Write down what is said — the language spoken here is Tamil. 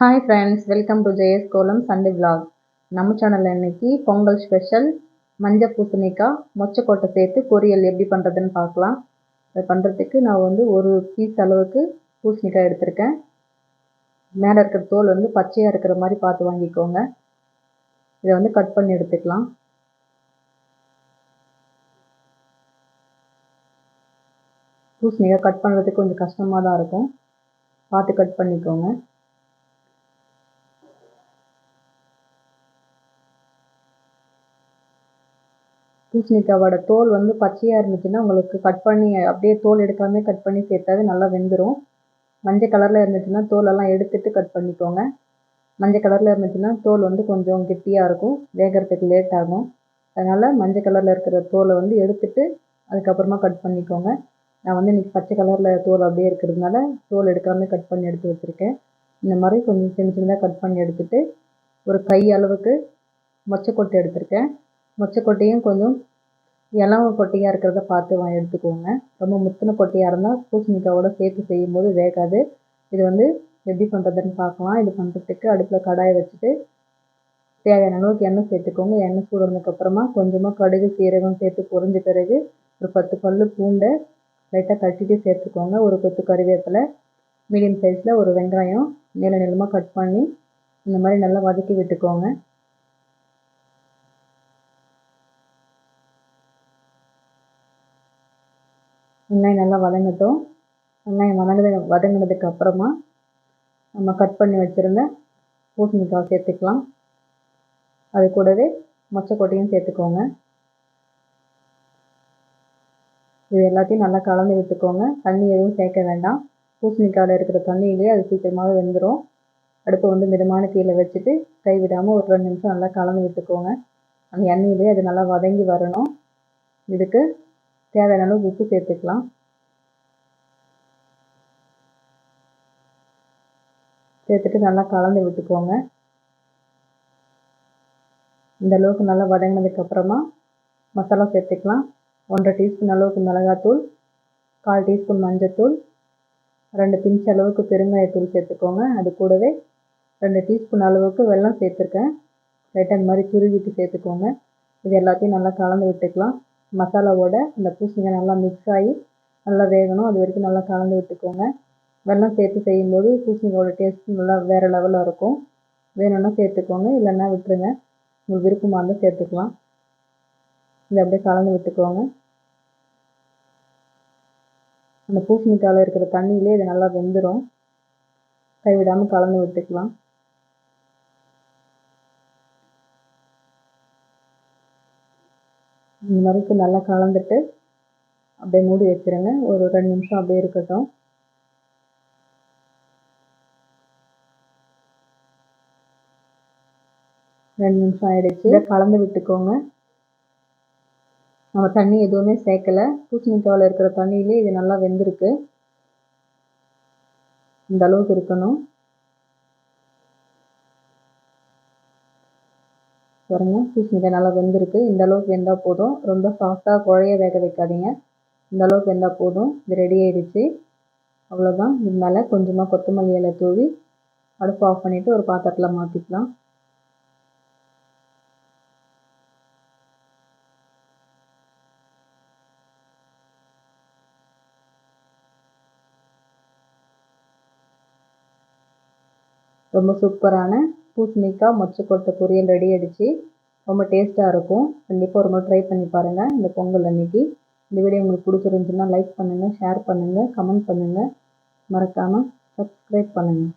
Hi friends welcome to Jaya's kolam Sunday vlog நம்ம சேனலில் இன்னைக்கு பொங்கல் ஸ்பெஷல் மஞ்சள் பூசணிக்காய் மொச்சக்கொட்டை சேர்த்து பொரியல் எப்படி பண்ணுறதுன்னு பார்க்கலாம். அதை பண்ணுறதுக்கு நான் வந்து ஒரு பீஸ் அளவுக்கு பூசணிக்காய் எடுத்திருக்கேன். மேலே இருக்கிற தோல் வந்து பச்சையாக இருக்கிற மாதிரி பார்த்து வாங்கிக்கோங்க. இதை வந்து கட் பண்ணி எடுத்துக்கலாம். பூசணிக்காய் கட் பண்ணுறதுக்கு கொஞ்சம் கஷ்டமாக தான் இருக்கும். பார்த்து கட் பண்ணிக்கோங்க. பூசணிக்காவோட தோல் வந்து பச்சையாக இருந்துச்சுன்னா உங்களுக்கு கட் பண்ணி அப்படியே தோல் எடுக்காமே கட் பண்ணி சேர்த்தாவே நல்லா வெந்துடும் மஞ்சள் கலரில் இருந்துச்சுன்னா தோலெல்லாம் எடுத்துட்டு கட் பண்ணிக்கோங்க. மஞ்சள் கலரில் இருந்துச்சுன்னா தோல் வந்து கொஞ்சம் கெட்டியாக இருக்கும். வேகிறதுக்கு லேட் ஆகும். அதனால் மஞ்சள் கலரில் இருக்கிற தோலை வந்து எடுத்துட்டு அதுக்கப்புறமா கட் பண்ணிக்கோங்க. நான் வந்து இன்றைக்கி பச்சை கலரில் தோல் அப்படியே இருக்கிறதுனால தோல் எடுக்காமல் கட் பண்ணி எடுத்து வச்சுருக்கேன். இந்த மாதிரி கொஞ்சம் சின்ன சின்னதாக கட் பண்ணி எடுத்துகிட்டு ஒரு கை அளவுக்கு மொச்சக்கொட்டை எடுத்திருக்கேன். மொச்சக்கொட்டையும் கொஞ்சம் இளம் கொட்டையாக இருக்கிறத பார்த்து வா எடுத்துக்கோங்க. ரொம்ப முத்தின கொட்டையாக இருந்தால் பூசணிக்காயோட சேர்த்து செய்யும்போது வேகாது. இது வந்து எப்படி பண்ணுறதுன்னு பார்க்கலாம். இது பண்ணுறதுக்கு அடுப்பில் கடாயை வச்சுட்டு தேவையான அளவுக்கு எண்ணெய் சேர்த்துக்கோங்க. எண்ணெய் சூடுனதுக்கப்புறமா கொஞ்சமாக கடுகு சீரகம் சேர்த்து பொரிஞ்ச பிறகு ஒரு பத்து பல் பூண்டை லைட்டாக கட்டிட்டு சேர்த்துக்கோங்க. ஒரு கொத்து கறிவேப்பிலை மீடியம் சைஸில் ஒரு வெங்காயம் நீள நீளமாக கட் பண்ணி இந்த மாதிரி நல்லா வதக்கி விட்டுக்கோங்க. வெங்காயம் நல்லா வதங்கட்டும். வெங்காயம் வதங்கின வதங்கினதுக்கு அப்புறமா நம்ம கட் பண்ணி வச்சுருந்த பூசணிக்காய் சேர்த்துக்கலாம். அது கூடவே மொச்சக்கொட்டையும் சேர்த்துக்கோங்க. இது எல்லாத்தையும் நல்லா கலந்து விட்டுக்கோங்க. தண்ணி எதுவும் சேர்க்க வேண்டாம். பூசணிக்காயில் இருக்கிற தண்ணியிலேயே அது சீக்கிரமாக வெந்துடும் அடுப்பை வந்து மிதமான தீயில் வச்சுட்டு கைவிடாமல் ஒரு ரெண்டு நிமிஷம் நல்லா கலந்து விட்டுக்கோங்க. அந்த எண்ணெயிலே அது நல்லா வதங்கி வரணும். இதுக்கு தேவையான அளவு உப்பு சேர்த்துக்கலாம். சேர்த்துட்டு நல்லா கலந்து விட்டுக்கோங்க. இந்த அளவுக்கு நல்லா வதங்கினதுக்கு அப்புறமா மசாலா சேர்த்துக்கலாம். ஒன்றரை டீஸ்பூன் அளவுக்கு மிளகாத்தூள் கால் டீஸ்பூன் மஞ்சத்தூள் ரெண்டு பிஞ்ச் அளவுக்கு பெருங்காயத்தூள் சேர்த்துக்கோங்க. அது கூடவே ரெண்டு டீஸ்பூன் அளவுக்கு வெல்லம் சேர்த்துருக்கேன். லைட்டாக இந்த மாதிரி துருவிட்டு சேர்த்துக்கோங்க. இது எல்லாத்தையும் நல்லா கலந்து விட்டுக்கலாம். மசாலாவோட அந்த பூசணிக்காய் நல்லா மிக்ஸ் ஆகி நல்லா வேகணும். அது வரைக்கும் நல்லா கலந்து விட்டுக்கோங்க. வெள்ளம் சேர்த்து செய்யும்போது பூசணிக்காயோட டேஸ்ட் நல்லா வேறு லெவலில் இருக்கும். வேணும்னா சேர்த்துக்கோங்க. இல்லைன்னா விட்டுருங்க. உங்களுக்கு விருப்பமாக இருந்தால் சேர்த்துக்கலாம். இதை அப்படியே கலந்து விட்டுக்கோங்க. அந்த பூசணிக்காயில் இருக்கிற தண்ணியிலே இது நல்லா வெந்துடும் கைவிடாமல் கலந்து விட்டுக்கலாம். இந்த மாதிரிக்கு நல்லா கலந்துட்டு அப்படியே மூடி வச்சுருங்க. ஒரு ரெண்டு நிமிஷம் அப்படியே இருக்கட்டும். ரெண்டு நிமிஷம் ஆயிடுச்சு. இதை கலந்து விட்டுக்கோங்க. நம்ம தண்ணி எதுவுமே சேர்க்கலை. பூசணிக்காவில் இருக்கிற தண்ணியிலே இது நல்லா வெந்திருக்கு. இந்த அளவுக்கு இருக்கணும். பாருங்கள் பூசணிக்காய் நல்லா வெந்திருக்கு. இந்த அளவுக்கு வெந்தால் போதும். ரொம்ப சாஃப்டாக குழைய வேக வைக்காதீங்க. இந்த அளவுக்கு வெந்தால் போதும். இது ரெடி ஆயிடுச்சு. அவ்வளோதான் இது மேலே கொஞ்சமாக கொத்தமல்லி இலை தூவி அடுப்பு ஆஃப் பண்ணிவிட்டு ஒரு பாத்திரத்தில் மாற்றிக்கலாம் ரொம்ப சூப்பரான பூசணிக்காய் மொச்சக்கொட்டை பொரியல் ரெடி ஆகிடுச்சு ரொம்ப டேஸ்ட்டாக இருக்கும். கண்டிப்பாக ஒரு முறை ட்ரை பண்ணி பாருங்கள் இந்த பொங்கல் அன்னைக்கு. இந்த வீடியோ உங்களுக்கு பிடிச்சிருந்துச்சுன்னா லைக் பண்ணுங்கள் ஷேர் பண்ணுங்கள் கமெண்ட் பண்ணுங்கள் மறக்காமல் சப்ஸ்கிரைப் பண்ணுங்கள்